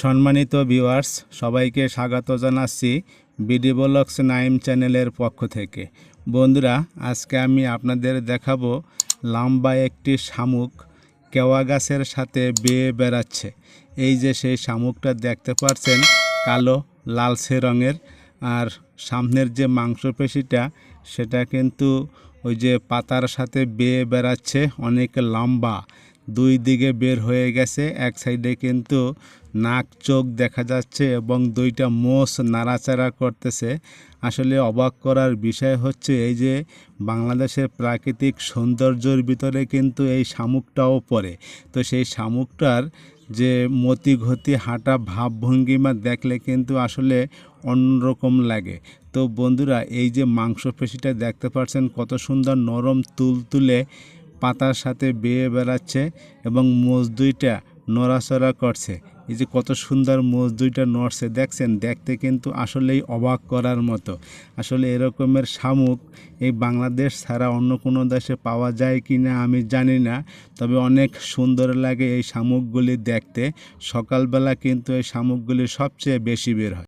সম্মানিত ভিউয়ার্স সবাইকে স্বাগত জানাচ্ছি বিডি ব্লগস নাইম চ্যানেলের পক্ষ থেকে। বন্ধুরা, আজকে আমি আপনাদের দেখাবো লম্বা একটি শামুক কেওয়া গাছের সাথে বেয়ে বেড়াচ্ছে। এই যে সেই শামুকটা দেখতে পাচ্ছেন কালো, লালচে রঙের। আর সামনের যে মাংসপেশিটা, সেটা কিন্তু ওই যে পাতার সাথে বেয়ে বেড়াচ্ছে, অনেক লম্বা। দুই দিকে বের হয়ে গেছে, এক সাইডে কিন্তু নাক, চোখ দেখা যাচ্ছে এবং দুইটা মোষ নাড়াচাড়া করতেছে। আসলে অবাক করার বিষয় হচ্ছে এই যে বাংলাদেশের প্রাকৃতিক সৌন্দর্যের ভিতরে কিন্তু এই শামুকটাও পড়ে। তো সেই শামুকটার যে মতি গতি হাঁটা ভাবভঙ্গিমা দেখলে কিন্তু আসলে অন্যরকম লাগে। তো বন্ধুরা, এই যে মাংসপেশিটা দেখতে পাচ্ছেন, কত সুন্দর নরম তুলতুলে পাতার সাথে বেয়ে বেড়াচ্ছে এবং মোজ দুইটা নড়াচড়া করছে। এই যে কত সুন্দর মোজ দুইটা নড়ছে, দেখছেন? দেখতে কিন্তু আসলেই অবাক করার মতো। আসলে এরকমের শামুক এই বাংলাদেশ ছাড়া অন্য কোনো দেশে পাওয়া যায় কি না আমি জানি না, তবে অনেক সুন্দর লাগে এই শামুকগুলি দেখতে। সকালবেলা কিন্তু এই শামুকগুলি সবচেয়ে বেশি বের হয়।